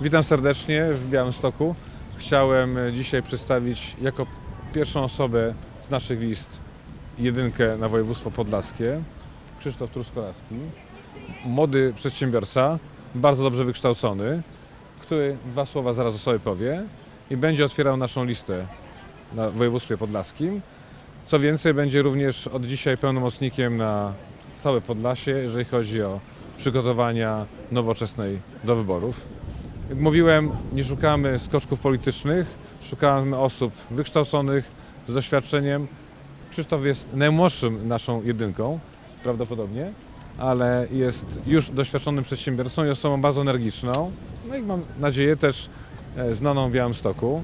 Witam serdecznie w Białymstoku. Chciałem e, dzisiaj przedstawić jako pierwszą osobę z naszych list jedynkę na województwo podlaskie. Krzysztof Truskolaski. Młody przedsiębiorca, bardzo dobrze wykształcony, który dwa słowa zaraz o sobie powie i będzie otwierał naszą listę na województwie podlaskim. Co więcej, będzie również od dzisiaj pełnomocnikiem na całe Podlasie, jeżeli chodzi o przygotowania nowoczesnej do wyborów. Jak mówiłem, nie szukamy skoczków politycznych, szukamy osób wykształconych, z doświadczeniem. Krzysztof jest najmłodszym naszą jedynką, prawdopodobnie, ale jest już doświadczonym przedsiębiorcą i osobą bardzo energiczną. No i mam nadzieję też e, znaną w Białymstoku.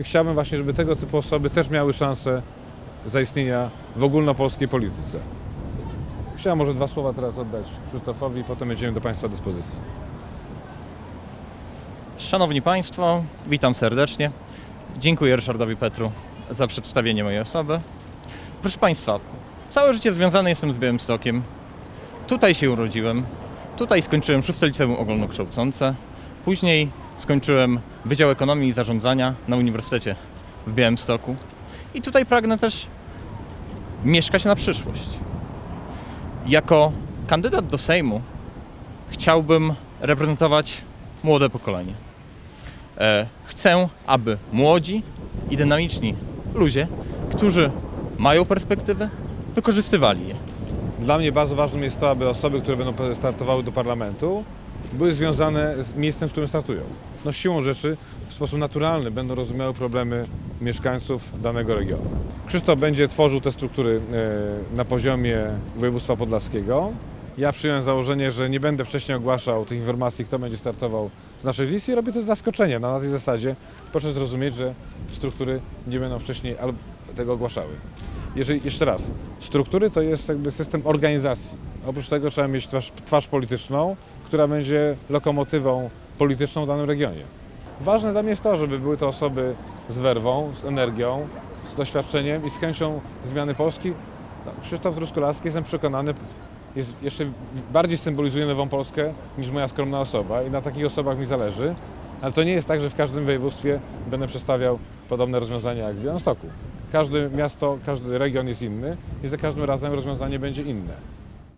I chciałbym właśnie, żeby tego typu osoby też miały szansę zaistnienia w ogólnopolskiej polityce. Chciałem może dwa słowa teraz oddać Krzysztofowi, potem będziemy do Państwa dyspozycji. Szanowni Państwo, witam serdecznie. Dziękuję Ryszardowi Petru za przedstawienie mojej osoby. Proszę Państwa, całe życie związany jestem z Białymstokiem. Tutaj się urodziłem. Tutaj skończyłem szóste liceum ogólnokształcące. Później skończyłem Wydział Ekonomii i Zarządzania na Uniwersytecie w Białymstoku. I tutaj pragnę też mieszkać na przyszłość. Jako kandydat do Sejmu chciałbym reprezentować młode pokolenie. E, Chcę, aby młodzi i dynamiczni ludzie, którzy mają perspektywę, wykorzystywali je. Dla mnie bardzo ważnym jest to, aby osoby, które będą startowały do parlamentu, były związane z miejscem, w którym startują. No siłą rzeczy w sposób naturalny będą rozumiały problemy mieszkańców danego regionu. Krzysztof będzie tworzył te struktury e, na poziomie województwa podlaskiego. Ja przyjąłem założenie, że nie będę wcześniej ogłaszał tych informacji, kto będzie startował naszej listy i robię to z zaskoczenia. No, na tej zasadzie proszę zrozumieć, że struktury nie będą wcześniej albo tego ogłaszały. Jeżeli, jeszcze raz, struktury to jest jakby system organizacji. Oprócz tego trzeba mieć twarz, twarz polityczną, która będzie lokomotywą polityczną w danym regionie. Ważne dla mnie jest to, żeby były to osoby z werwą, z energią, z doświadczeniem i z chęcią zmiany Polski. No, Krzysztof Truskolaski, jestem przekonany, jest jeszcze bardziej symbolizuje nową Polskę niż moja skromna osoba i na takich osobach mi zależy. Ale to nie jest tak, że w każdym województwie będę przedstawiał podobne rozwiązania jak w Białymstoku. Każde miasto, każdy region jest inny i za każdym razem rozwiązanie będzie inne.